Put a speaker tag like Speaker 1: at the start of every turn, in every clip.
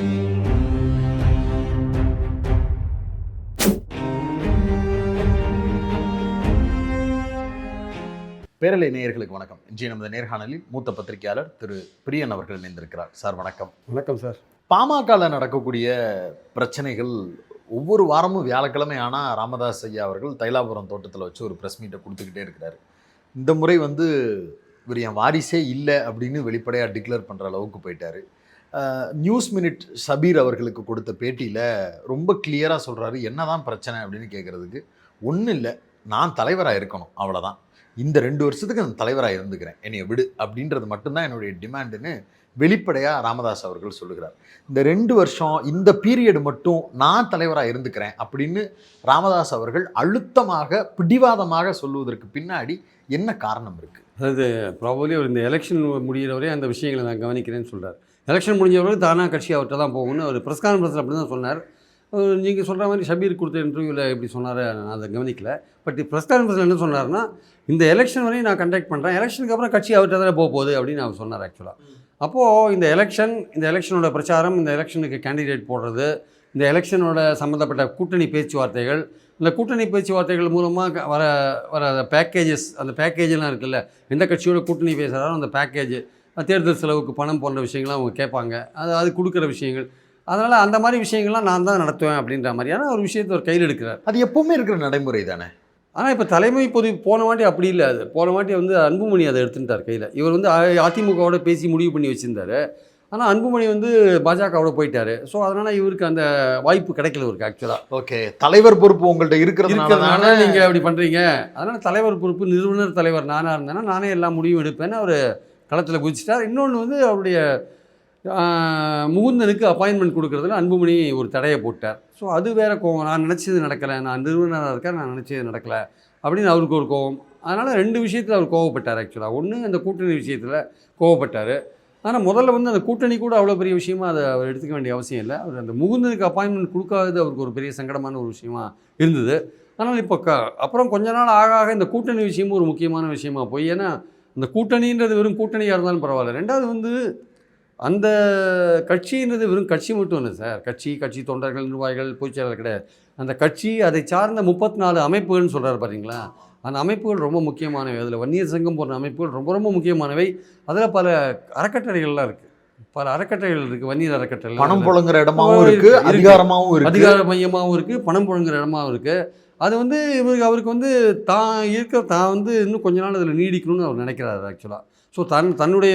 Speaker 1: பேரலை நேயர்களுக்கு வணக்கம். இன்றைய நமது நேர்காணலில் மூத்த பத்திரிகையாளர் திரு பிரியன் அவர்கள் இணைந்திருக்கிறார். சார் வணக்கம்.
Speaker 2: வணக்கம் சார்.
Speaker 1: பாமகவில் நடக்கக்கூடிய பிரச்சனைகள் ஒவ்வொரு வாரமும் வியாழக்கிழமை ஆனால் ராமதாஸ் ஐயா அவர்கள் தைலாபுரம் தோட்டத்தில் வச்சு ஒரு ப்ரெஸ் மீட்டை கொடுத்துக்கிட்டே இருக்கிறாரு. இந்த முறை வந்து இவர் என் வாரிசே இல்லை அப்படின்னு வெளிப்படையாக டிக்ளேர் பண்ணுற அளவுக்கு போயிட்டாரு. நியூஸ் மினிட் சபீர் அவர்களுக்கு கொடுத்த பேட்டியில் ரொம்ப கிளியராக சொல்கிறாரு என்னதான் பிரச்சனை? அப்படின்னு கேட்குறதுக்கு ஒன்றும் இல்லை. நான் தலைவராக இருக்கணும் அவ்வளோதான் இந்த ரெண்டு வருஷத்துக்கு நான் தலைவராக இருந்துக்கிறேன். என்னை விடு அப்படின்றது மட்டும்தான் என்னுடைய டிமாண்டுன்னு வெளிப்படையாக ராமதாஸ் அவர்கள் சொல்லுகிறார். இந்த ரெண்டு வருஷம் இந்த பீரியடு மட்டும் நான் தலைவராக இருந்துக்கிறேன் அப்படின்னு ராமதாஸ் அவர்கள் அழுத்தமாக பிடிவாதமாக சொல்லுவதற்கு பின்னாடி என்ன காரணம் இருக்குது
Speaker 2: அதாவது ப்ராபப்ளி அவர் இந்த எலெக்ஷன் முடிகிற அந்த விஷயங்களை நான் கவனிக்கிறேன்னு சொல்கிறார் எலெக்ஷன் முடிஞ்ச தானாக கட்சி அவர்கிட்ட தான் போகும்னு அவர் ப்ரெஸ் கான்ஃபரன்ஸில் அப்படி தான் சொன்னார் நீங்கள் சொல்கிற மாதிரி ஷபீர் கொடுத்த இன்டர்வியூவில் எப்படி சொன்னார் நான் அதை கவனிக்கல. பட் ப்ரெஸ் கான்ஃபரன்ஸில் என்ன சொன்னார்னா இந்த எலெக்ஷன் வரையும் நான் கண்டக்ட் பண்ணுறேன் எலெக்ஷனுக்கு அப்புறம் கட்சி அவர்கிட்ட தானே போக போகுது அப்படின்னு அவர் சொன்னார் ஆக்சுவலாக அப்போது இந்த எலெக்ஷன் இந்த எலெக்ஷனோட பிரச்சாரம் இந்த எலெக்ஷனுக்கு கேண்டிடேட் போடுறது இந்த எலெக்ஷனோட சம்மந்தப்பட்ட கூட்டணி பேச்சுவார்த்தைகள் இந்த கூட்டணி பேச்சுவார்த்தைகள் மூலமாக வர வர பேக்கேஜஸ் அந்த பேக்கேஜெல்லாம் இருக்குல்ல எந்த கட்சியோட கூட்டணி பேசுகிறாரோ அந்த பேக்கேஜ் தேர்தல் செலவுக்கு பணம் போன்ற விஷயங்கள்லாம் அவங்க கேட்பாங்க. அது அது கொடுக்குற விஷயங்கள். அதனால் அந்த மாதிரி விஷயங்கள்லாம் நான் தான் நடத்துவேன் அப்படின்ற மாதிரியான ஒரு விஷயத்தை ஒரு கையில் எடுக்கிறார்.
Speaker 1: அது எப்பவுமே இருக்கிற நடைமுறை தானே?
Speaker 2: ஆனால் இப்போ தலைமை பொது போன வாட்டி அப்படி இல்லை அது. போன வாட்டி வந்து அன்புமணி அதை எடுத்துட்டார் கையில். இவர் வந்து அதிமுகவோட பேசி முடிவு பண்ணி வச்சுருந்தாரு. ஆனால் அன்புமணி வந்து பாஜகவோட போயிட்டாரு. ஸோ அதனால் இவருக்கு அந்த வாய்ப்பு கிடைக்கல இவருக்கு ஆக்சுவலாக
Speaker 1: ஓகே. தலைவர் பொறுப்பு உங்கள்ட்ட இருக்கிறதுனால
Speaker 2: இருக்கிறதுனால
Speaker 1: தானே?
Speaker 2: நீங்கள் அப்படி பண்ணுறீங்க அதனால் தலைவர் பொறுப்பு நிறுவனர் தலைவர் நானாக இருந்தேன்னா நானே எல்லா முடிவும் எடுப்பேன்னு அவர் களத்தில் குதிச்சிட்டார் இன்னொன்று வந்து அவருடைய முகுந்தனுக்கு அப்பாயின்மெண்ட் கொடுக்கறதுல அன்புமணி ஒரு தடையை போட்டார். ஸோ அது வேற கோவம். நான் நினச்சது நடக்கலை. நான் நிறுவனராக இருக்கேன். நான் நினச்சது நடக்கலை. அப்படின்னு அவருக்கு ஒரு கோவம். அதனால் ரெண்டு விஷயத்தில் அவர் கோவப்பட்டார் ஆக்சுவலாக ஒன்று அந்த கூட்டணி விஷயத்தில் கோவப்பட்டார். ஆனால் முதல்ல வந்து அந்த கூட்டணி கூட அவ்வளோ பெரிய விஷயமா அதை அவர் எடுத்துக்க வேண்டிய அவசியம் இல்லை. அவர் அந்த முகுந்தனுக்கு அப்பாயின்மெண்ட் கொடுக்காதது அவருக்கு ஒரு பெரிய சங்கடமான ஒரு விஷயமா இருந்தது. ஆனால் இப்போ க அப்புறம் கொஞ்ச நாள் ஆக ஆக இந்த கூட்டணி விஷயமும் ஒரு முக்கியமான விஷயமா போய் ஏன்னா இந்த கூட்டணின்றது வெறும் கூட்டணியாக இருந்தாலும் பரவாயில்ல. ரெண்டாவது வந்து அந்த கட்சின்றது வெறும் கட்சி மட்டும் இல்லை சார். கட்சி கட்சி தொண்டர்கள் நிர்வாகிகள் பொதுச்செயலாளர் கிடையாது. அந்த கட்சி அதை சார்ந்த முப்பத்தி நாலு அமைப்புகள்னு சொல்கிறாரு பாத்தீங்களா? அந்த அமைப்புகள் ரொம்ப முக்கியமானவை. அதில் வன்னியர் சங்கம் போன்ற அமைப்புகள் ரொம்ப ரொம்ப முக்கியமானவை. அதில் பல அறக்கட்டளைகள்லாம் இருக்குது பல அறக்கட்டளைகள் இருக்குது வன்னியர் அறக்கட்டளை
Speaker 1: பணம் புழங்குற இடமாவும் இருக்கு
Speaker 2: இருக்கு.
Speaker 1: அதிகாரமாவும் இருக்கு.
Speaker 2: அதிகார மையமாகவும் இருக்குது பணம் புழங்குற இடமாவும் இருக்குது அது வந்து இவருக்கு அவருக்கு வந்து தான் இருக்கிற தான் வந்து இன்னும் கொஞ்ச நாள் அதில் நீடிக்கணும்னு அவர் நினைக்கிறாரு ஆக்சுவலாக ஸோ தன் தன்னுடைய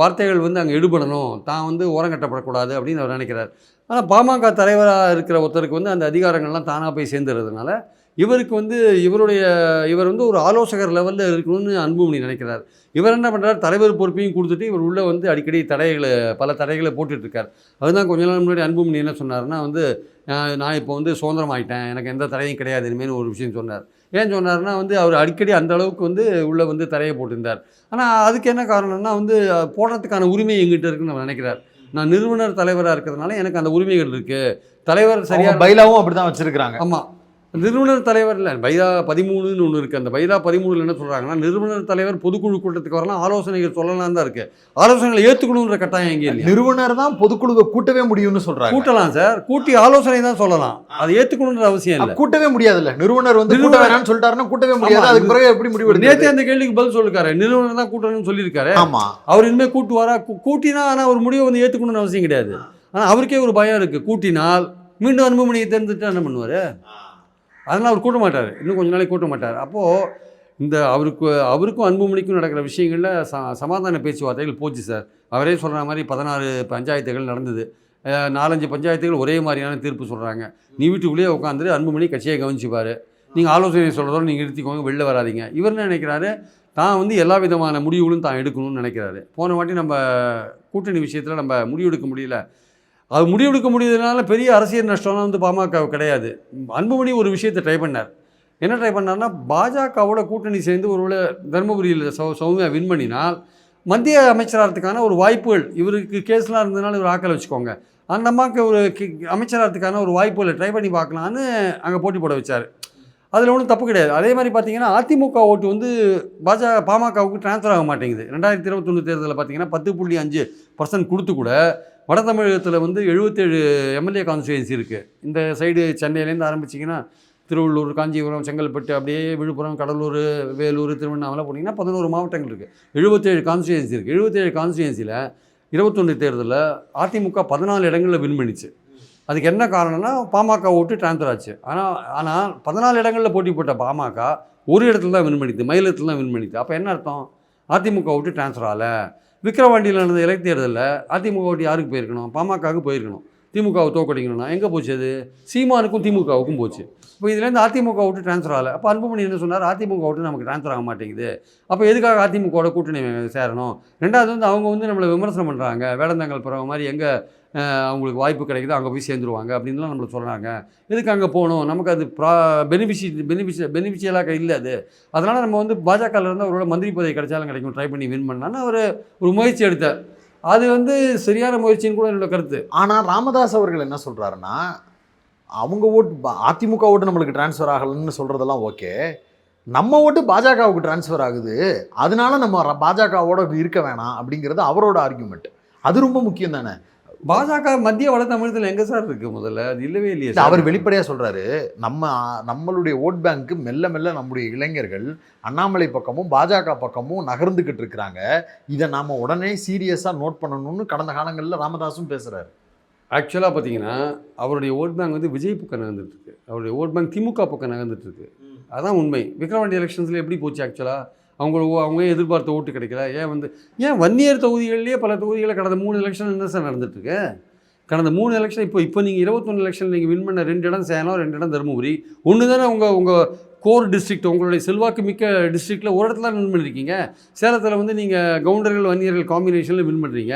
Speaker 2: வார்த்தைகள் வந்து அங்கே எடுபடணும் தான் வந்து ஓரங்கட்டப்படக்கூடாது அப்படின்னு அவர் நினைக்கிறார். ஆனால் பாமக தலைவராக இருக்கிற ஒருத்தருக்கு வந்து அந்த அதிகாரங்கள்லாம் தானாக போய் சேர்ந்துறதுனால இவருக்கு வந்து இவருடைய இவர் வந்து ஒரு ஆலோசகர் லெவலில் இருக்கணும்னு அன்புமணி நினைக்கிறார். இவர் என்ன பண்ணுறார் தலைவர் பொறுப்பையும் கொடுத்துட்டு இவர் உள்ளே வந்து அடிக்கடி தடைகளை பல தடைகளை போட்டுட்ருக்கார். அதுதான் கொஞ்ச நாள் முன்னாடி அன்புமணி என்ன சொன்னார்னா வந்து நான் இப்போ வந்து சுதந்திரம் ஆயிட்டேன். எனக்கு எந்த தடையும் கிடையாது. இனிமேல் ஒரு விஷயம் சொன்னார். ஏன் சொன்னார்னா வந்து அவர் அடிக்கடி அந்த அளவுக்கு வந்து உள்ளே வந்து தடையை போட்டிருந்தார். ஆனால் அதுக்கு என்ன காரணம்னா வந்து போடுறதுக்கான உரிமை எங்கிட்ட இருக்குன்னு அவர் நினைக்கிறார். நான் நிறுவனர் தலைவராக இருக்கிறதுனால எனக்கு அந்த உரிமைகள் இருக்குது தலைவர் சரியாக
Speaker 1: பைலாவும் அப்படிதான் வச்சிருக்காங்க
Speaker 2: ஆமாம் நிறுவனர் தலைவர் இல்லை பைதா பதிமூணுன்னு ஒன்று இருக்குது அந்த பைதா பதிமூணுல என்ன சொல்கிறாங்கன்னா நிறுவனர் தலைவர் பொதுக்குழு கூட்டத்துக்கு வரலாம் ஆலோசனைகள் சொல்லலாம் தான் இருக்குது ஆலோசனைகளை ஏற்றுக்கணுன்ற கட்டாயம் எங்கே இல்லையா?
Speaker 1: நிறுவனர் தான் பொதுக்குழுவை கூட்டவே முடியும்னு சொல்றாங்க.
Speaker 2: கூட்டலாம் சார். கூட்டி ஆலோசனை தான் சொல்லலாம். அதை ஏற்றுக்கணுன்ற அவசியம் இல்லை.
Speaker 1: கூட்டவே முடியாதுல்ல. நிறுவனர் வந்து கூட்ட வேணாம்னு சொல்லிட்டாருன்னா கூட்டவே முடியாது. அதுக்கு பிறகு எப்படி முடிவு
Speaker 2: நேற்று? அந்த கேள்விக்கு பதில் சொல்லிருக்காரு. நிறுவனர் தான் கூட்டணும்னு சொல்லியிருக்காரு
Speaker 1: ஆமா.
Speaker 2: அவர் இனிமேல் கூட்டுவாரா? கூட்டினா ஆனால் ஒரு முடிவை வந்து ஏற்றுக்கணும்னு அவசியம் கிடையாது. ஆனால் அவருக்கே ஒரு பயம் இருக்குது கூட்டினால் மீண்டும் அன்புமணியை தேர்ந்துட்டு என்ன பண்ணுவார்? அதனால் அவர் கூட்ட மாட்டார் இன்னும் கொஞ்ச நாளைக்கு கூட்ட மாட்டார் அப்போது இந்த அவருக்கு அவருக்கும் அன்புமணிக்கும் நடக்கிற விஷயங்களில் ச சமாதான பேச்சுவார்த்தைகள் போச்சு சார். அவரே சொல்கிற மாதிரி பதினாறு பஞ்சாயத்துகள் நடந்தது. நாலஞ்சு பஞ்சாயத்துகள் ஒரே மாதிரியான தீர்ப்பு சொல்கிறாங்க நீ வீட்டுக்குள்ளேயே உட்காந்துட்டு அன்புமணி கட்சியை கவனிச்சுப்பார். நீங்கள் ஆலோசனை சொல்கிறதோட நீங்கள் நிறுத்திக்கோங்க வெளில வராதீங்க. இவர் என்ன நினைக்கிறாரு? தான் வந்து எல்லா விதமான முடிவுகளும் தான் எடுக்கணும்னு நினைக்கிறாரு. போன வாட்டி நம்ம கூட்டணி விஷயத்தில் நம்ம முடிவெடுக்க முடியல. அது முடிவெடுக்க முடியாதனால பெரிய அரசியல் நஷ்டம்லாம் வந்து பாமக கிடையாது. அன்புமணி ஒரு விஷயத்தை ட்ரை பண்ணார். என்ன ட்ரை பண்ணார்னா பாஜகவோட கூட்டணி சேர்ந்து ஒருவேளை தருமபுரியில் சௌ சௌமியா வின் பண்ணினால் மத்திய அமைச்சராகிறதுக்கான ஒரு வாய்ப்புகள் இவருக்கு கேஸ்லாம் இருந்ததுனால இவர் ஆக்கலை வச்சுக்கோங்க. அந்த அம்மாவுக்கு ஒரு கி- அமைச்சராகிறதுக்கான ஒரு வாய்ப்புகளை ட்ரை பண்ணி பார்க்கலான்னு அங்கே போட்டி போட வச்சார். அதில் ஒன்றும் தப்பு கிடையாது. அதே மாதிரி பார்த்தீங்கன்னா அதிமுக ஓட்டு வந்து பாஜக பாமகவுக்கு ட்ரான்ஸ்ஃபர் ஆக மாட்டேங்குது. ரெண்டாயிரத்தி இருபத்தொன்று தேர்தலில் பார்த்தீங்கன்னா பத்து புள்ளி அஞ்சு பர்சன்ட் கொடுத்து கூட வட தமிழகத்தில் வந்து எழுபத்தேழு எம்எல்ஏ கான்ஸ்டுவன்சி இருக்குது இந்த சைடு சென்னையிலேருந்து ஆரம்பிச்சிங்கன்னா திருவள்ளூர் காஞ்சிபுரம் செங்கல்பட்டு அப்படியே விழுப்புரம் கடலூர் வேலூர் திருவண்ணாமலை போனீங்கன்னா பதினோரு மாவட்டங்கள் இருக்குது எழுபத்தேழு கான்ஸ்டுவன்சி இருக்குது எழுபத்தேழு கான்ஸ்டுவன்சியில் இருபத்தொன்று தேர்தலில் அதிமுக பதினாலு இடங்களில் வின் பண்ணிச்சு. அதுக்கு என்ன காரணம்னா பாமக ஓட்டு டிரான்ஸ்ஃபர் ஆச்சு. ஆனால் ஆனால் பதினாலு இடங்களில் போட்டி போட்ட பாமக ஒரு இடத்துல தான் வின் பண்ணிது மயிலத்தில் தான் வின் பண்ணிது அப்போ என்ன அர்த்தம்? அதிமுக ஓட்டு டிரான்ஸ்ஃபர் ஆகலை. விக்ரவாண்டியில் நடந்த இடைத்தேர்தலில் அதிமுக ஓட்டு யாருக்கு போயிருக்கணும்? பாமகவுக்கு போயிருக்கணும். திமுகவை தோக்கடிக்கணும்னா எங்கே போச்சு அது? சீமானுக்கும் திமுகவுக்கும் போச்சு. இப்போ இதுலேருந்து அதிமுக விட்டு ட்ரான்ஸ்ஃபர் ஆகலை. அப்போ அன்புமணி என்ன சொன்னார்? அதிமுக விட்டு நமக்கு டிரான்ஸ்ஃபர் ஆக மாட்டேங்குது. அப்போ எதுக்காக அதிமுகவோட கூட்டணி சேரணும்? ரெண்டாவது வந்து அவங்க வந்து நம்மளை விமர்சனம் பண்ணுறாங்க வேடந்தாங்கல் பிறகு மாதிரி எங்கே அவங்களுக்கு வாய்ப்பு கிடைக்குது அங்கே போய் சேர்ந்துருவாங்க அப்படின்லாம் நம்மளுக்கு சொல்கிறாங்க எதுக்கு அங்கே போகணும்? நமக்கு அது ப்ரா பெனிஃபிஷி பெனிஃபிஷ பெனிஃபிஷியலாக இல்லை அது. அதனால் நம்ம வந்து பாஜகவில் அவரோட மந்திரி பதவி கிடைச்சாலும் கிடைக்கும் ட்ரை பண்ணி வின் பண்ணான்னு அவர் ஒரு முயற்சி எடுத்தார் அது வந்து சரியான முயற்சின்னு கூட என்னோட கருத்து.
Speaker 1: ஆனால் ராமதாஸ் அவர்கள் என்ன சொல்கிறாருன்னா அவங்க ஓட்டு அதிமுக ஓட்டு நம்மளுக்கு டிரான்ஸ்ஃபர் ஆகலைன்னு சொல்கிறதெல்லாம் ஓகே. நம்ம ஓட்டு பாஜகவுக்கு டிரான்ஸ்ஃபர் ஆகுது. அதனால நம்ம பாஜகவோட இருக்க வேணாம் அப்படிங்கிறது அவரோட ஆர்கியூமெண்ட் அது ரொம்ப முக்கியம் தானே?
Speaker 2: பாஜக மத்திய வட தமிழகத்தில் எங்கே சார் இருக்குது முதல்ல? அது இல்லவே இல்லையே.
Speaker 1: அவர் வெளிப்படையா சொல்றாரு நம்ம நம்மளுடைய ஓட் பேங்க் மெல்ல மெல்ல நம்முடைய இளைஞர்கள் அண்ணாமலை பக்கமும் பாஜக பக்கமும் நகர்ந்துகிட்டு இருக்கிறாங்க. இதை நாம உடனே சீரியஸா நோட் பண்ணணும்னு கடந்த காலங்களில் ராமதாஸும் பேசுறாரு.
Speaker 2: ஆக்சுவலாக பார்த்தீங்கன்னா அவருடைய ஓட் பேங்க் வந்து விஜய் பக்கம் நகர்ந்துட்டு இருக்கு. அவருடைய ஓட் பேங்க் திமுக பக்கம் நகர்ந்துட்டு இருக்கு. அதான் உண்மை. விக்ரவாண்டி எலெக்ஷன்ஸில் எப்படி போச்சு ஆக்சுவலாக அவங்க அவங்க எதிர்பார்த்த ஓட்டு கிடைக்கல? ஏன் வந்து ஏன் வன்னியர் தொகுதிகள்லேயே பல தொகுதிகளில் கடந்த மூணு எலெக்ஷன் என்ன சார் நடந்துட்டுருக்கு? கடந்த மூணு எலெக்ஷன் இப்போ இப்போ நீங்கள் இருபத்தொன்று எலெக்ஷன் நீங்கள் வின் பண்ண ரெண்டு இடம் சேலம் ரெண்டு இடம் தருமபுரி ஒன்று தானே உங்கள் உங்கள் கோர் டிஸ்ட்ரிக்ட் உங்களுடைய செல்வாக்கு மிக்க டிஸ்ட்ரிக்டில் ஒரு இடத்துல வின் பண்ணியிருக்கீங்க சேலத்தில் வந்து நீங்கள் கவுண்டர்கள் வன்னியர்கள் காம்பினேஷனில் வின் பண்ணுறீங்க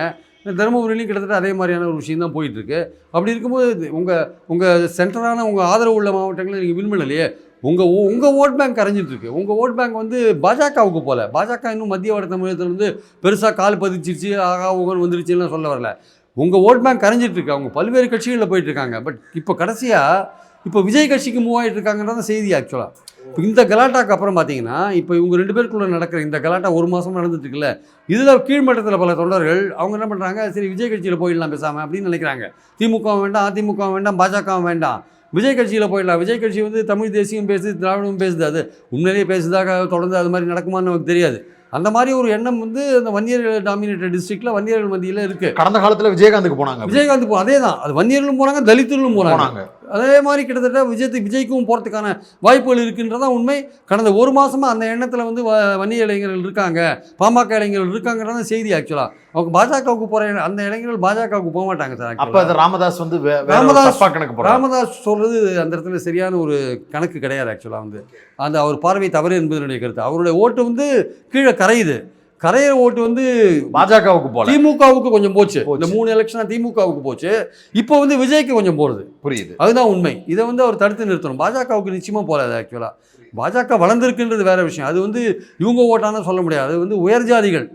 Speaker 2: தருமபுரியிலையும் கிட்டத்தட்ட அதே மாதிரியான ஒரு விஷயம் தான் போயிட்டுருக்கு. அப்படி இருக்கும்போது உங்கள் உங்கள் சென்டரான உங்கள் ஆதரவு உள்ள மாவட்டங்களில் நீங்கள் வின் பண்ணலையே? உங்கள் உங்கள் ஓட் பேங்க் கரைஞ்சிட்ருக்கு. உங்கள் ஓட் பேங்க் வந்து பாஜகவுக்கு போகல பாஜக இன்னும் மத்திய வட தமிழகத்தில் வந்து பெருசாக கால் பதிச்சிருச்சு ஆகா உகன் வந்துருச்சுலாம் சொல்ல வரல. உங்கள் ஓட் பேங்க் கரைஞ்சிட்ருக்கு. அவங்க பல்வேறு கட்சிகளில் போயிட்டுருக்காங்க பட் இப்போ கடைசியாக இப்போ விஜய் கட்சிக்கு மூவ் ஆகிட்டு இருக்காங்கன்றத செய்தி ஆக்சுவலாக இப்போ இந்த கலாட்டாக்கு அப்புறம் பார்த்தீங்கன்னா இப்போ இவங்க ரெண்டு பேருக்குள்ளே நடக்கிற இந்த கலாட்டா ஒரு மாதம் நடந்துட்டு இருக்குல்ல இதில் கீழ்மட்டத்தில் பல தொண்டர்கள் அவங்க என்ன பண்ணுறாங்க சரி விஜய் கட்சியில் போயிடலாம் பேசாமல் அப்படின்னு நினைக்கிறாங்க. திமுக வேண்டாம் அதிமுக வேண்டாம் பாஜக வேண்டாம். விஜய் கட்சியில் போயிடலாம். விஜய் கட்சி வந்து தமிழ் தேசியம் பேசுது திராவிடம் பேசுது அது. உண்மையிலேயே பேசுதாக தொடர்ந்து அது மாதிரி நடக்குமான்னு நமக்கு தெரியாது. அந்த மாதிரி ஒரு எண்ணம் வந்து அந்த வன்னியர்கள் டாமினேட்டட் டிஸ்ட்ரிக்டில் வன்னியர்கள் மத்தியில் இருக்குது
Speaker 1: கடந்த காலத்துல விஜயகாந்துக்கு போனாங்க
Speaker 2: விஜயகாந்த் போ அதே தான் அது வன்னியர்களும் போனாங்க தலித்துகளும் போனாங்க.
Speaker 1: போனாங்க.
Speaker 2: அதே மாதிரி கிட்டத்தட்ட விஜய் விஜய்க்கும் போகிறதுக்கான வாய்ப்புகள் இருக்குன்றதான் உண்மை. கடந்த ஒரு மாசமா அந்த எண்ணத்தில் வந்து வன்னிய இளைஞர்கள் இருக்காங்க. பாமக இளைஞர்கள் இருக்காங்கன்றதான் செய்தி ஆக்சுவலாக அவங்க பாஜகவுக்கு போகிற அந்த இளைஞர்கள் பாஜகவுக்கு போக மாட்டாங்க சார்
Speaker 1: அப்ப அது ராமதாஸ் வந்து
Speaker 2: ராமதாஸ்
Speaker 1: கணக்கு
Speaker 2: ராமதாஸ் சொல்றது அந்த இடத்துல சரியான ஒரு கணக்கு கிடையாது ஆக்சுவலாக வந்து. அந்த அவர் பார்வை தவறு என்பதனுடைய கருத்து. அவருடைய ஓட்டு வந்து கீழே கரையுது. கரையிற ஓட்டு வந்து
Speaker 1: பாஜகவுக்கு போல.
Speaker 2: திமுகவுக்கு கொஞ்சம் போச்சு. இந்த மூணு எலெக்ஷனாக திமுகவுக்கு போச்சு. இப்போ வந்து விஜய்க்கு கொஞ்சம் போடுது
Speaker 1: புரியுது.
Speaker 2: அதுதான் உண்மை. இதை வந்து அவர் தடுத்து நிறுத்தணும். பாஜகவுக்கு நிச்சயமாக போகாது ஆக்சுவலாக பாஜக வளர்ந்துருக்குன்றது வேற விஷயம். அது வந்து இவங்க ஓட்டான சொல்ல முடியாது. அது வந்து உயர் ஜாதிகள்.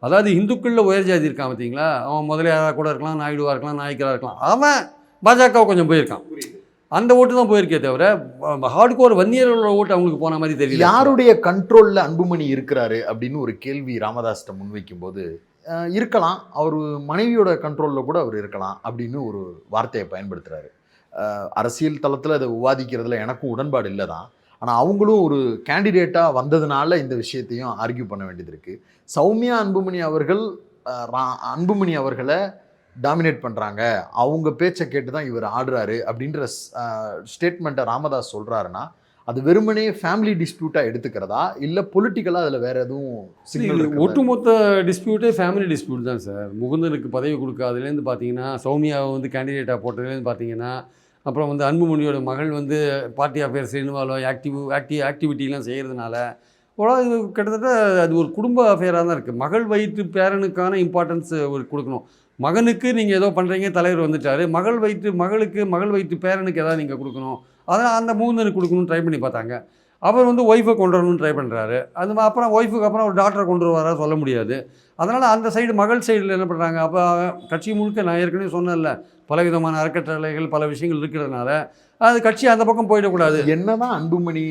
Speaker 2: அதாவது இந்துக்களில் உயர் ஜாதி இருக்கான் பார்த்தீங்களா அவன் முதலியாராக கூட இருக்கலாம் நாயுடுவாக இருக்கலாம் நாய்க்கராக இருக்கலாம். அவன் பாஜக கொஞ்சம் போயிருக்கான். அந்த ஓட்டு தான் போயிருக்கே தவிர ஹார்ட்கோர் வன்னியர்களோட ஓட்டு அவங்களுக்கு போன மாதிரி தெரியல.
Speaker 1: யாருடைய கண்ட்ரோலில் அன்புமணி இருக்கிறாரு அப்படின்னு ஒரு கேள்வி ராமதாஸ்ட்ட முன்வைக்கும் போது இருக்கலாம். அவர் மனைவியோட கண்ட்ரோலில் கூட அவர் இருக்கலாம் அப்படின்னு ஒரு வார்த்தையை பயன்படுத்துகிறாரு அரசியல் தளத்தில் அதை விவாதிக்கிறதுல எனக்கும் உடன்பாடு இல்லை தான். ஆனால் அவங்களும் ஒரு கேண்டிடேட்டாக வந்ததுனால இந்த விஷயத்தையும் ஆர்கியூ பண்ண வேண்டியது இருக்குது சௌமியா அன்புமணி அவர்கள் ரா- அன்புமணி அவர்களை டாமினேட் பண்ணுறாங்க அவங்க பேச்சை கேட்டு தான் இவர் ஆடுறாரு அப்படின்ற ஸ்டேட்மெண்ட்டை ராமதாஸ் சொல்கிறாருன்னா அது வெறுமனே ஃபேமிலி டிஸ்பியூட்டாக எடுத்துக்கிறதா? இல்லை பொலிட்டிக்கலாக அதில் வேற எதுவும் சிக்னல்
Speaker 2: ஒட்டுமொத்த டிஸ்பியூட்டே ஃபேமிலி டிஸ்பியூட் தான் சார். முகுந்தனுக்கு பதவி கொடுக்காதுலேருந்து பார்த்தீங்கன்னா சௌமியாவை வந்து கேண்டிடேட்டாக போட்டதுலேருந்து பார்த்தீங்கன்னா அப்புறம் வந்து அன்புமணியோட மகள் வந்து party affairs involve active active ஆக்டிவிட்டிலாம் செய்கிறதுனால இது கிட்டத்தட்ட அது ஒரு குடும்ப அஃபேராக தான் இருக்குது மகள் வயிற்று பேரனுக்கான இம்பார்ட்டன்ஸ் ஒரு கொடுக்கணும். மகனுக்கு நீங்கள் ஏதோ பண்ணுறீங்க தலைவர் வந்துட்டார். மகள் வயிற்று மகளுக்கு மகள் வயிற்று பேரனுக்கு ஏதாவது நீங்கள் கொடுக்கணும். அதனால் அந்த மூந்தனுக்கு கொடுக்கணும்னு ட்ரை பண்ணி பார்த்தாங்க. அவர் வந்து ஒய்ஃபை கொண்டு வரணும்னு ட்ரை பண்ணுறாரு அது அப்புறம் ஒய்ஃபுக்கு அப்புறம் ஒரு டாக்டரை கொண்டு வர சொல்ல முடியாது. அதனால் அந்த சைடு மகள் சைடில் என்ன பண்ணுறாங்க அப்போ கட்சி முழுக்க நான் ஏற்கனவே சொன்னேன்ல பலவிதமான அறக்கட்டளைகள் பல விஷயங்கள் இருக்கிறதுனால அது கட்சி அந்த பக்கம் போயிடக்கூடாது.
Speaker 1: என்னதான் அன்புமணி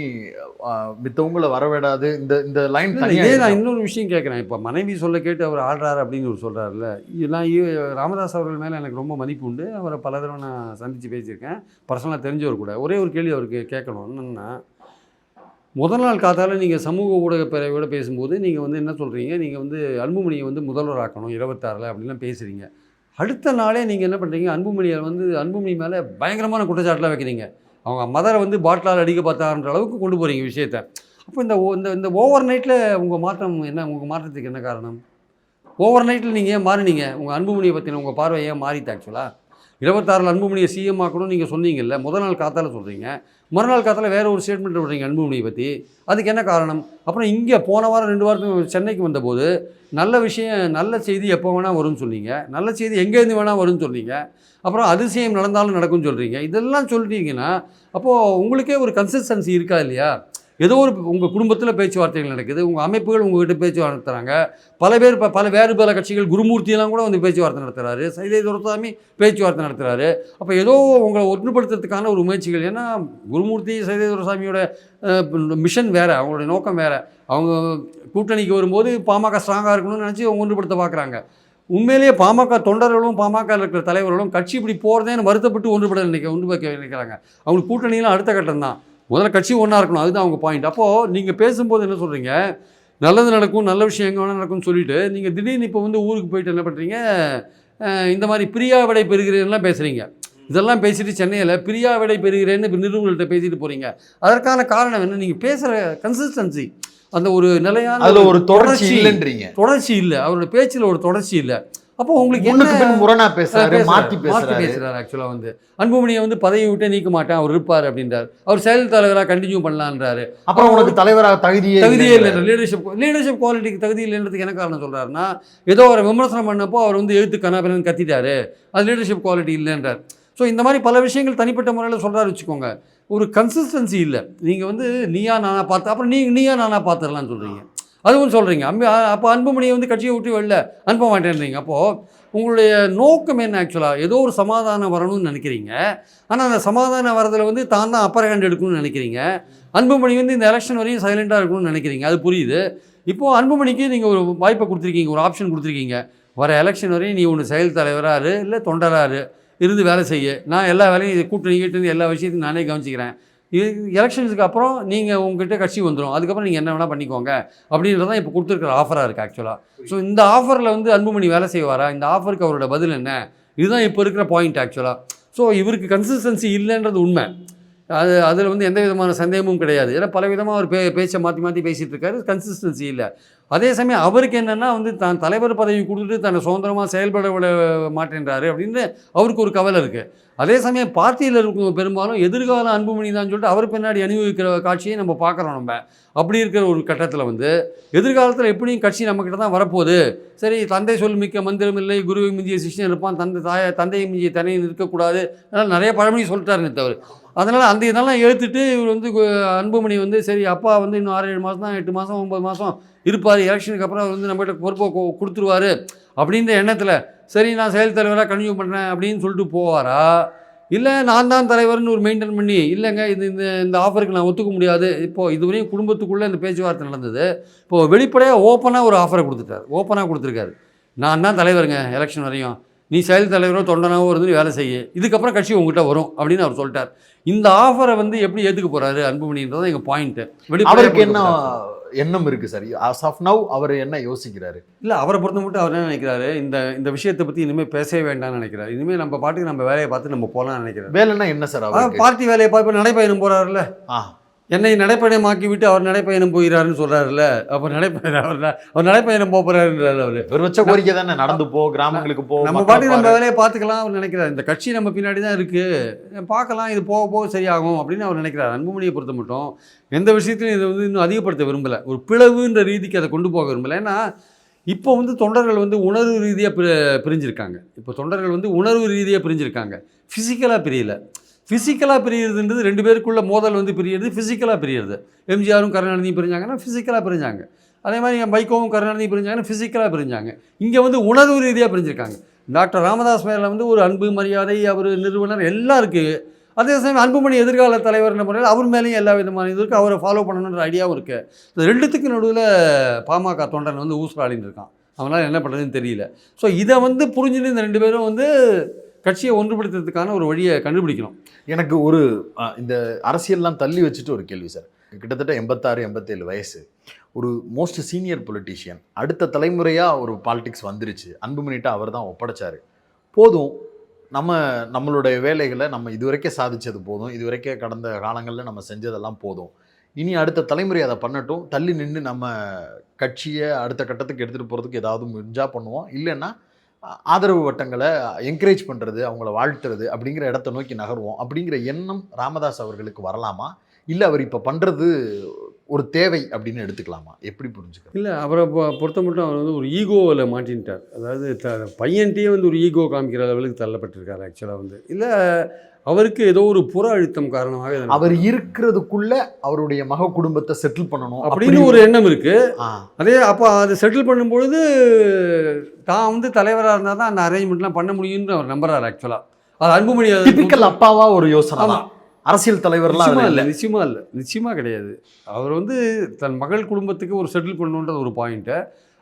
Speaker 1: மித்தவங்கள வரவிடாது இந்த இந்த லைன்
Speaker 2: இதே நான்? இன்னொரு விஷயம் கேட்குறேன். இப்போ மனைவி சொல்ல கேட்டு அவர் ஆடுறாரு அப்படின்னு ஒரு சொல்கிறாருல்ல நான் இ- ராமதாஸ் அவர்கள் மேலே எனக்கு ரொம்ப மதிப்பு உண்டு. அவரை பல தடவை நான் சந்தித்து பேசியிருக்கேன். பர்சனலாக தெரிஞ்சவர் கூட. ஒரே ஒரு கேள்வி அவருக்கு கேட்கணும். என்னென்னா முதல் நாள் காத்தால நீங்கள் சமூக ஊடக பிறவையோட பேசும்போது நீங்கள் வந்து என்ன சொல்கிறீங்க நீங்கள் வந்து அன்புமணியை வந்து முதல்வராக்கணும் இருபத்தாறில் அப்படிலாம் பேசுகிறீங்க அடுத்த நாளே நீங்கள் என்ன பண்ணுறீங்க அன்புமணியை வந்து அன்புமணி மேலே பயங்கரமான குற்றச்சாட்டுலாம் வைக்கிறீங்க. அவங்க மதரை வந்து பாட்டிலால் அடிக்க பார்த்தாருன்ற அளவுக்கு கொண்டு போகிறீங்க விஷயத்தை. அப்போ இந்த ஓ- இந்த இந்த ஓவர் நைட்டில் உங்கள் மாற்றம் என்ன? உங்கள் மாற்றத்துக்கு என்ன காரணம்? ஓவர் நைட்டில் நீங்கள் ஏன் மாறினீங்க? உங்கள் அன்புமணியை பற்றின உங்கள் பார்வை ஏன் மாறிட்டு ஆக்சுவலாக இருபத்தாறில் அன்புமணியை சிஎம் ஆக்கணும் நீங்கள் சொன்னீங்கல்ல முதல் நாள் காத்தால சொல்கிறீங்க மறுநாள் காத்தால வேற ஒரு ஸ்டேட்மெண்ட் விடுறீங்க அன்புமணியை பற்றி அதுக்கு என்ன காரணம்? அப்புறம் இங்கே போன வாரம் ரெண்டு வாரத்துக்கு சென்னைக்கு வந்தபோது நல்ல விஷயம் நல்ல செய்தி எப்போ வேணால் வரும்னு சொன்னீங்க. நல்ல செய்தி எங்கேருந்து வேணால் வரும்னு சொன்னீங்க. அப்புறம் அதிசயம் நடந்தாலும் நடக்கும்னு சொல்கிறீங்க இதெல்லாம் சொல்லிட்டீங்கன்னா அப்போது உங்களுக்கே ஒரு கன்சிஸ்டன்சி இருக்கா இல்லையா? ஏதோ ஒரு உங்கள் குடும்பத்தில் பேச்சுவார்த்தைகள் நடக்குது உங்கள் அமைப்புகள் உங்ககிட்ட பேச்சுவார்த்தை நடத்துகிறாங்க பல பேர் இப்போ பல வேறு பல கட்சிகள் குருமூர்த்தியெல்லாம் கூட வந்து பேச்சுவார்த்தை நடத்துகிறாரு சைதை துரசாமி பேச்சுவார்த்தை நடத்துகிறாரு அப்போ ஏதோ உங்களை ஒன்றுபடுத்துறதுக்கான ஒரு முயற்சிகள். ஏன்னா குருமூர்த்தி சைதை துரசாமியோட மிஷன் வேறு அவங்களுடைய நோக்கம் வேறு. அவங்க கூட்டணிக்கு வரும்போது பாமக ஸ்ட்ராங்காக இருக்கணும்னு நினச்சி அவங்க ஒன்றுபடுத்த பார்க்குறாங்க உண்மையிலேயே பாமக தொண்டர்களும் பாமக இருக்கிற தலைவர்களும் கட்சி இப்படி போகிறதேன்னு வருத்தப்பட்டு ஒன்றுபட நினைக்க ஒன்று வைக்க நினைக்கிறாங்க அவங்களுக்கு கூட்டணியெலாம் அடுத்த கட்டம் தான். முதல்ல கட்சி ஒன்றா இருக்கணும். அதுதான் அவங்க பாயிண்ட் அப்போது நீங்கள் பேசும்போது என்ன சொல்கிறீங்க நல்லது நடக்கும் நல்ல விஷயம் எங்கே வேணால் நடக்கும்னு சொல்லிட்டு நீங்கள் திடீர்னு இப்போ வந்து ஊருக்கு போயிட்டு என்ன பண்ணுறீங்க இந்த மாதிரி பிரியா விடை பெறுகிறேன்லாம் பேசுகிறீங்க இதெல்லாம் பேசிட்டு சென்னையில் பிரியா விடை பெறுகிறேன்னு இப்போ நிறுவனங்கள்ட்ட பேசிட்டு போகிறீங்க அதற்கான காரணம் என்ன? நீங்கள் பேசுகிற கன்சிஸ்டன்சி அந்த ஒரு நிலையான
Speaker 1: அதுல ஒரு தொடர்ச்சி இல்லைன்றீங்க.
Speaker 2: தொடர்ச்சி இல்லை. அவரோட பேச்சில் ஒரு தொடர்ச்சி இல்லை. அப்போ உங்களுக்கு என்ன
Speaker 1: முரணா பேசுறாரு. மாத்தி பேசுறாரு.
Speaker 2: பேசுறாரு ஆக்சுவலாக வந்து. அன்புமணியை வந்து பதவி விட்டே நீக்க மாட்டேன் அவர் இருப்பார் அப்படின்றார். அவர் செயல் தலைவராக கண்டினியூ பண்ணலான்றாரு.
Speaker 1: அப்புறம் உனக்கு தலைவராக தகுதியே
Speaker 2: தகுதியே இல்லை. லீடர்ஷிப் லீடர்ஷிப் குவாலிட்டிக்கு தகுதி இல்லைன்றதுக்கு என்ன காரணம் சொல்றாருன்னா ஏதோ ஒரு விமர்சனம் பண்ணப்போ அவர் வந்து எழுத்து கனாபினன் கத்திட்டாரு. அது லீடர்ஷிப் குவாலிட்டி இல்லைன்றார். ஸோ இந்த மாதிரி பல விஷயங்கள் தனிப்பட்ட முறையில் சொல்கிறாரு வச்சுக்கோங்க. ஒரு கன்சிஸ்டன்சி இல்லை. நீங்கள் வந்து நீயா நானா பார்த்து அப்புறம் நீ நீயா நானா பார்த்துடலாம்னு சொல்கிறீங்க அதுவும் சொல்கிறீங்க அம்பி அப்போ அன்புமணியை வந்து கட்சியை விட்டு வெளில அனுப்ப மாட்டேன்றீங்க. அப்போது உங்களுடைய நோக்கம் என்ன ஆக்சுவலாக ஏதோ ஒரு சமாதானம் வரணும்னு நினைக்கிறீங்க. ஆனால் அந்த சமாதானம் வரதில் வந்து தான் தான் அப்பர் ஹேண்ட் எடுக்கணும்னு நினைக்கிறீங்க. அன்புமணி வந்து இந்த எலெக்ஷன் வரையும் சைலண்டாக இருக்கணும்னு நினைக்கிறீங்க. அது புரியுது. இப்போது அன்புமணிக்கு நீங்கள் ஒரு வாய்ப்பை கொடுத்துருக்கீங்க ஒரு ஆப்ஷன் கொடுத்துருக்கீங்க. வர எலெக்ஷன் வரையும் நீ ஒன்று செயல் தலைவராக இல்லை தொண்டராரு இருந்து வேலை செய்ய. நான் எல்லா வேலையும் கூட்டணி கிட்ட எல்லா விஷயத்தையும் நானே கவனிச்சிக்கிறேன். இது எலெக்ஷன்ஸுக்கு அப்புறம் நீங்கள் உங்ககிட்ட கட்சி வந்துடும் அதுக்கப்புறம் நீங்கள் என்ன வேணால் பண்ணிக்கோங்க. அப்படின்றது தான் இப்போ கொடுத்துருக்குற ஆஃபராக இருக்குது ஆக்சுவலாக ஸோ இந்த ஆஃபரில் வந்து அன்புமணி வேலை செய்வாரா? இந்த ஆஃபருக்கு அவரோட பதில் என்ன? இதுதான் இப்போ இருக்கிற பாயிண்ட் ஆக்சுவலாக ஸோ இவருக்கு கன்சிஸ்டன்சி இல்லைன்றது உண்மை. அது அதில் வந்து எந்த விதமான சந்தேகமும் கிடையாது. ஏன்னா பல விதமாக அவர் பே பேச்சை மாற்றி மாற்றி பேசிகிட்டு இருக்காரு. கன்சிஸ்டன்சி இல்லை. அதே சமயம் அவருக்கு என்னென்னா வந்து தான் தலைவர் பதவி கொடுத்துட்டு தன்னை சுதந்திரமாக செயல்பட விட மாட்டேன்றாரு அப்படின்னு அவருக்கு ஒரு கவலை இருக்குது அதே சமயம் பார்ட்டியில் இருக்கவங்க பெரும்பாலும் எதிர்கால அன்புமணி தான் சொல்லிட்டு அவர் பின்னாடி அனுபவிக்கிற காட்சியை நம்ம பார்க்குறோம் நம்ம. அப்படி இருக்கிற ஒரு கட்டத்தில் வந்து எதிர்காலத்தில் எப்படியும் கட்சி நம்மக்கிட்ட தான் வரப்போகுது. சரி தந்தை சொல் மிக்க மந்திரம் இல்லை குருவை மிஞ்சிய சிஷ்யன் இருப்பான் தந்தை தாய தந்தையை மிஞ்சிய தனியை நிற்கக்கூடாது. அதனால் நிறைய பழமொழி சொல்லிட்டாருன்னு தவிர. அதனால் அந்த இதெல்லாம் எழுத்துட்டு இவர் வந்து கு- அன்புமணி வந்து சரி அப்பா வந்து இன்னும் ஆறு ஏழு மாதம் தான் எட்டு மாதம் ஒம்பது மாதம் இருப்பார். எலெக்ஷனுக்கு அப்புறம் அவர் வந்து நம்மகிட்ட பொறுப்பை கொடுத்துருவார் கொடுத்துருவாரு. அப்படின்ற எண்ணத்தில் சரி நான் செயல் தலைவராக கன்யூ பண்ணுறேன் அப்படின்னு சொல்லிட்டு போவாரா? இல்லை நான் தான் தலைவர்னு ஒரு மெயின்டைன் பண்ணி இல்லைங்க இது இந்த இந்த ஆஃபருக்கு நான் ஒத்துக்க முடியாது. இப்போது இதுவரையும் குடும்பத்துக்குள்ளே இந்த பேச்சுவார்த்தை நடந்தது. இப்போது வெளிப்படையாக ஓப்பனாக ஒரு ஆஃபரை கொடுத்துட்டார். ஓப்பனாக கொடுத்துருக்காரு. நான் தான் தலைவருங்க எலெக்ஷன் வரையும். நீ செயல் தலைவரோ தொண்டனாவோ இருந்து வேலை செய்ய. இதுக்கப்புறம் கட்சி உங்ககிட்ட வரும் அப்படின்னு அவர் சொல்லிட்டார். இந்த ஆஃபரை வந்து எப்படி ஏற்றுக்க போகிறாரு அன்புமணின்றது எங்கள் பாயிண்ட்டு
Speaker 1: அவருக்கு என்ன எண்ணம் இருக்கு சார்? As of now அவர் என்ன யோசிக்கிறாரு?
Speaker 2: இல்லை அவரை பொறுத்த மட்டும் அவர் என்ன நினைக்கிறாரு? இந்த இந்த விஷயத்தை பற்றி இனிமேல் பேசவே வேண்டாம்னு நினைக்கிறாரு. இனிமேல் நம்ம பாட்டுக்கு நம்ம வேலையை பார்த்து நம்ம போகலாம்னு நினைக்கிறாரு.
Speaker 1: வேலைன்னா என்ன சார்
Speaker 2: பார்ட்டி வேலையை பார்த்து நடைப்பயணம் போகிறாருல்ல
Speaker 1: ஆ.
Speaker 2: என்னை நடைப்பயணமாக்கி விட்டு அவர் நடைப்பயணம் போகிறாருன்னு சொல்கிறாருல்ல அப்போ நடைப்பயணம் அவர் அவர் நடைப்பயணம் போக போகிறாருன்றாரு அவர்.
Speaker 1: இவர் வச்ச கோரிக்கை தானே? நடந்து போ கிராமங்களுக்கு போ
Speaker 2: நம்ம பாட்டுக்கு நம்ம. வேலையை பார்த்துக்கலாம் அவர் நினைக்கிறார். இந்த கட்சி நம்ம பின்னாடி தான் இருக்குது பார்க்கலாம் இது போக போக சரியாகும் அப்படின்னு அவர் நினைக்கிறார். அன்புமணியை பொறுத்த மட்டும் எந்த விஷயத்திலும் இதை வந்து இன்னும் அதிகப்படுத்த விரும்பலை. ஒரு பிளவுன்ற ரீதிக்கு அதை கொண்டு போக விரும்பலை. ஏன்னா இப்போ வந்து தொண்டர்கள் வந்து உணர்வு ரீதியாக பிரி பிரிஞ்சிருக்காங்க. இப்போ தொண்டர்கள் வந்து உணர்வு ரீதியாக பிரிஞ்சிருக்காங்க. ஃபிசிக்கலாக பிரியல. ஃபிசிக்கலாக பிரியறதுன்றது ரெண்டு பேருக்குள்ள மோதல் வந்து பிரியறது ஃபிசிக்கலாக பிரியறது. எம்ஜிஆரும் கருணாநிதியும் பிரிஞ்சாங்கன்னா ஃபிசிக்கலாக பிரிஞ்சாங்க. அதே மாதிரி என் வைகோவும் கருணாநிதியும் பிரிஞ்சாங்கன்னா ஃபிசிக்கலாக பிரிஞ்சாங்க. இங்கே வந்து உணர்வு ரீதியாக பிரிஞ்சிருக்காங்க. டாக்டர் ராமதாஸ் மேலே வந்து ஒரு அன்பு மரியாதை அவர் நிறுவனர் எல்லாம் இருக்குது அதே சமயம் அன்புமணி எதிர்கால தலைவர்ன்ற முறையில் அவர் மேலேயும் எல்லா விதமான இது இருக்குது அவரை ஃபாலோ பண்ணணுன்ற ஐடியாவும் இருக்குது இந்த ரெண்டுத்துக்கு நடுவில் பாமக தொண்டன் வந்து ஊசுராளின்னு இருக்கான். அவனால் என்ன பண்ணுறதுன்னு தெரியல. ஸோ இதை வந்து புரிஞ்சுட்டு இந்த ரெண்டு பேரும் வந்து கட்சியை ஒன்றுபடுத்துறதுக்கான ஒரு வழியை கண்டுபிடிக்கணும்.
Speaker 1: எனக்கு ஒரு இந்த அரசியல்லாம் தள்ளி வச்சுட்டு ஒரு கேள்வி சார். கிட்டத்தட்ட எண்பத்தாறு எண்பத்தேழு வயசு. ஒரு மோஸ்ட் சீனியர் பொலிட்டீஷியன் அடுத்த தலைமுறையாக ஒரு பாலிடிக்ஸ் வந்துருச்சு. அன்புமணிட்ட அவர் தான் ஒப்படைச்சார். போதும். நம்ம நம்மளுடைய வேலைகளை நம்ம இதுவரைக்கும் சாதிச்சது போதும். இதுவரைக்கும் கடந்த காலங்களில் நம்ம செஞ்சதெல்லாம் போதும். இனி அடுத்த தலைமுறை அதை பண்ணட்டும். தள்ளி நின்று நம்ம கட்சியை அடுத்த கட்டத்துக்கு எடுத்துகிட்டு போகிறதுக்கு ஏதாவது முடிஞ்சால் பண்ணுவோம். இல்லைன்னா ஆதரவு வட்டங்களை என்கரேஜ் பண்ணுறது அவங்கள வாழ்த்துறது அப்படிங்கிற இடத்த நோக்கி நகருவோம் அப்படிங்கிற எண்ணம் ராமதாஸ் அவர்களுக்கு வரலாமா? இல்லை அவர் இப்போ பண்ணுறது ஒரு தேவை அப்படின்னு எடுத்துக்கலாமா? எப்படி புரிஞ்சுக்க
Speaker 2: இல்லை அவரை பொறுத்த மட்டும் அவர் வந்து ஒரு ஈகோவில் மாட்டின்ட்டார். அதாவது த பையன்கிட்டயே வந்து ஒரு ஈகோ காமிக்கிற லெவலுக்கு தள்ளப்பட்டிருக்காரு ஆக்சுவலாக வந்து. இல்லை அவருக்கு ஏதோ ஒரு புற அழுத்தம் காரணமாக
Speaker 1: அவர் இருக்கிறதுக்குள்ள அவருடைய மக குடும்பத்தை செட்டில் பண்ணணும்
Speaker 2: அப்படின்னு ஒரு எண்ணம் இருக்குது
Speaker 1: ஆ,
Speaker 2: அதே அப்போ அதை செட்டில் பண்ணும்பொழுது தான் வந்து தலைவராக இருந்தால் தான் அந்த அரேஞ்ச்மெண்ட்லாம் பண்ண முடியும்னு அவர் நம்புறாரு ஆக்சுவலாக அது அன்புமணி
Speaker 1: டிபிக்கல் அப்பாவா ஒரு யோசனை அரசியல் தலைவர்லாம்
Speaker 2: இல்லை நிச்சயமா இல்லை நிச்சயமா கிடையாது. அவர் வந்து தன் மகள் குடும்பத்துக்கு ஒரு செட்டில் பண்ணணுன்றது ஒரு பாயிண்ட்டு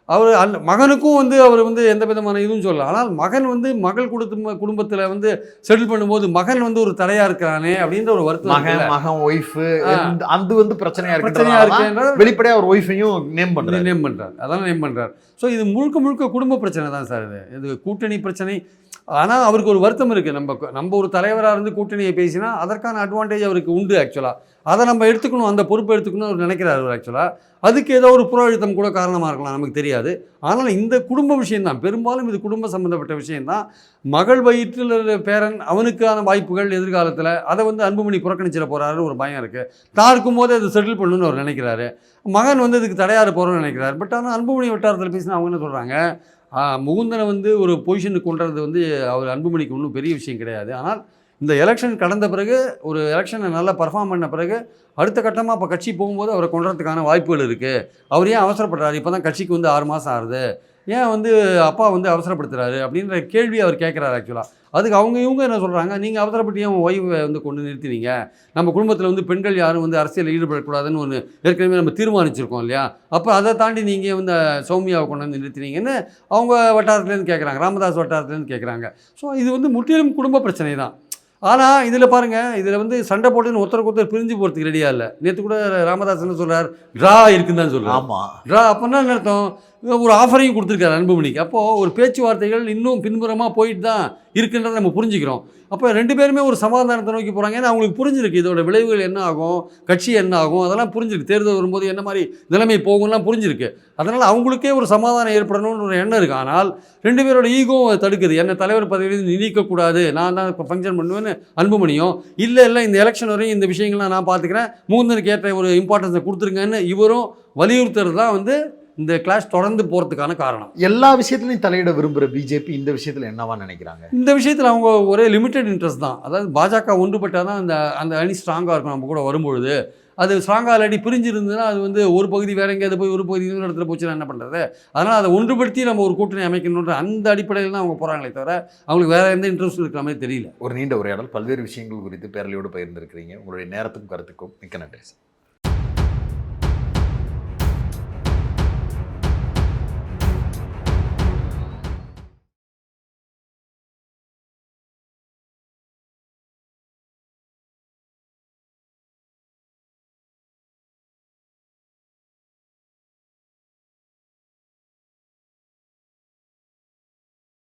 Speaker 2: அவர் அந்த மகனுக்கும் வந்து அவர் வந்து எந்த விதமான இதுவும் சொல்லல. ஆனால் மகன் வந்து மகள் குடும்ப குடும்பத்தில் வந்து செட்டில் பண்ணும்போது மகன் வந்து ஒரு தடையா இருக்கிறானே அப்படின்ற ஒரு வருத்தம்
Speaker 1: மகன். மகன் ஒய்ஃப். அது வந்து பிரச்சனையா
Speaker 2: பிரச்சனையா
Speaker 1: இருக்கு
Speaker 2: இருக்குன்ற
Speaker 1: வெளிப்படையா ஒரு ஒய்ஃபையும் நேம் பண்றாரு.
Speaker 2: நேம் பண்ணுறார் அதான் நேம் பண்ணுறார் ஸோ இது முழுக்க முழுக்க குடும்ப பிரச்சனை தான் சார் இது. இது கூட்டணி பிரச்சனை. ஆனால் அவருக்கு ஒரு வருத்தம் இருக்குது நம்ம நம்ம ஒரு தலைவராக இருந்து கூட்டணியை பேசினா அதற்கான அட்வான்டேஜ் அவருக்கு உண்டு ஆக்சுவலாக அதை நம்ம எடுத்துக்கணும் அந்த பொறுப்பை எடுத்துக்கணும் அவர் நினைக்கிறார் அவர் ஆக்சுவலாக அதுக்கு ஏதோ ஒரு புற அழுத்தம் கூட காரணமாக இருக்கலாம் நமக்கு தெரியாது. ஆனால் இந்த குடும்ப விஷயம்தான் பெரும்பாலும் இது குடும்ப சம்மந்தப்பட்ட விஷயந்தான் மகள் வயிற்றில் பேரன் அவனுக்கான வாய்ப்புகள் எதிர்காலத்தில் அதை வந்து அன்புமணி புறக்கணிச்சிட போகிறாருன்னு ஒரு பயம் இருக்குது தான் இருக்கும்போது அதை செட்டில் பண்ணணும்னு அவர் நினைக்கிறாரு. மகன் வந்து இதுக்கு தடையாறு போகிறோம்னு நினைக்கிறார். பட் ஆனால் அன்புமணி வட்டாரத்தில் பேசினா அவங்க என்ன சொல்கிறாங்க முகுந்தனை வந்து ஒரு பொசிஷனுக்கு கொண்டுறது வந்து அவர் அன்புமணிக்கு ஒன்றும் பெரிய விஷயம் கிடையாது. ஆனால் இந்த எலெக்ஷன் கடந்த பிறகு ஒரு எலெக்ஷனை நல்லா பர்ஃபார்ம் பண்ண பிறகு அடுத்த கட்டமாக இப்போ கட்சி போகும்போது அவரை கொண்டுறதுக்கான வாய்ப்புகள் இருக்குது அவர் ஏன் அவசரப்படுறாரு? இப்போ தான் கட்சிக்கு வந்து ஆறு மாதம் ஆகுது ஏன் வந்து அப்பா வந்து அவசரப்படுத்துறாரு? அப்படின்ற கேள்வி அவர் கேட்குறாரு ஆக்சுவலாக அதுக்கு அவங்க இவங்க என்ன சொல்கிறாங்க நீங்கள் அவசரப்பட்டு ஏன் ஒய்வை வந்து கொண்டு நிறுத்தினீங்க? நம்ம குடும்பத்தில் வந்து பெண்கள் யாரும் வந்து அரசியலில் ஈடுபடக்கூடாதுன்னு ஒன்று ஏற்கனவே நம்ம தீர்மானிச்சிருக்கோம் இல்லையா? அப்போ அதை தாண்டி நீங்கள் வந்து சௌமியாவை கொண்டு வந்து நிறுத்தினீங்கன்னு அவங்க வட்டாரத்துலேருந்து கேட்குறாங்க ராமதாஸ் வட்டாரத்துலேருந்து கேட்குறாங்க ஸோ இது வந்து முற்றிலும் குடும்ப பிரச்சனை தான் ஆனால் இதில் பாருங்கள் இதில் வந்து சண்டை போட்டுன்னு ஒருத்தருக்கு ஒருத்தர் பிரிஞ்சு போகிறதுக்கு ரெடியாக இல்லை. நேற்று கூட ராமதாஸ் என்ன சொல்கிறார் ட்ரா இருக்குன்னு தான் சொல்கிறார்
Speaker 1: ஆமா.
Speaker 2: ட்ரா அப்போனா என்ன அர்த்தம்? ஒரு ஆஃபரையும் கொடுத்துருக்காரு அன்புமணிக்கு. அப்போது ஒரு பேச்சுவார்த்தைகள் இன்னும் பின்புறமாக போயிட்டு தான் இருக்குன்றதை நம்ம புரிஞ்சுக்கிறோம். அப்போ ரெண்டு பேருமே ஒரு சமாதானத்தை நோக்கி போகிறாங்க ஏன்னா அவங்களுக்கு புரிஞ்சிருக்கு இதோட விளைவுகள் என்ன ஆகும் கட்சி என்ன ஆகும் அதெல்லாம் புரிஞ்சிருக்கு. தேர்தல் வரும்போது என்ன மாதிரி நிலைமை போகும்லாம் புரிஞ்சிருக்கு. அதனால் அவங்களுக்கே ஒரு சமாதானம் ஏற்படணும்னு ஒரு எண்ணம் இருக்குது ஆனால் ரெண்டு பேரோட ஈகோவும் தடுக்குது. என்ன தலைவர் பதவியிலிருந்து நீக்கக்கூடாது. நான் தான் இப்போ ஃபங்க்ஷன் பண்ணுவேன்னு அன்புமணியும் இல்லை இல்லை இந்த எலெக்ஷன் வரையும் இந்த விஷயங்கள்லாம் நான் பார்த்துக்கிறேன். மூந்தனுக்கு ஏற்ற ஒரு இம்பார்ட்டன்ஸை கொடுத்துருங்கன்னு இவரும் வலியுறுத்துறது தான் வந்து இந்த கிளாஸ் தொடர்ந்து போகிறதுக்கான காரணம்.
Speaker 1: எல்லா விஷயத்துலயும் தலையிட விரும்புற பிஜேபி இந்த விஷயத்துல என்னவா நினைக்கிறாங்க?
Speaker 2: இந்த விஷயத்தில் அவங்க ஒரே லிமிட்டட் இன்ட்ரெஸ்ட் தான். அதாவது பாஜக ஒன்றுபட்டால் தான் அந்த அந்த அணி ஸ்ட்ராங்காக இருக்கும் நம்ம கூட வரும்பொழுது. அது ஸ்ட்ராங்காக ஆல்ரெடி பிரிஞ்சு இருந்ததுன்னா அது வந்து ஒரு பகுதி வேற எங்கேயாவது போய் ஒரு பகுதி இன்னொரு இடத்துல போச்சுன்னா என்ன பண்ணுறது அதனால் அதை ஒன்றுபடுத்தி நம்ம ஒரு கூட்டணி அமைக்கணுன்ற அந்த அடிப்படையில் தான் அவங்க போகிறாங்களே தவிர அவங்களுக்கு வேற எந்த இன்ட்ரெஸ்ட் இருக்கிற மாதிரி தெரியல.
Speaker 1: ஒரு நீண்ட உரையாடல். பல்வேறு விஷயங்கள் குறித்து பேரலையோடு பகிர்ந்திருக்கிறீங்க. உங்களுடைய நேரத்துக்கும் கருத்துக்கும் மிக்க நன்றி சார்.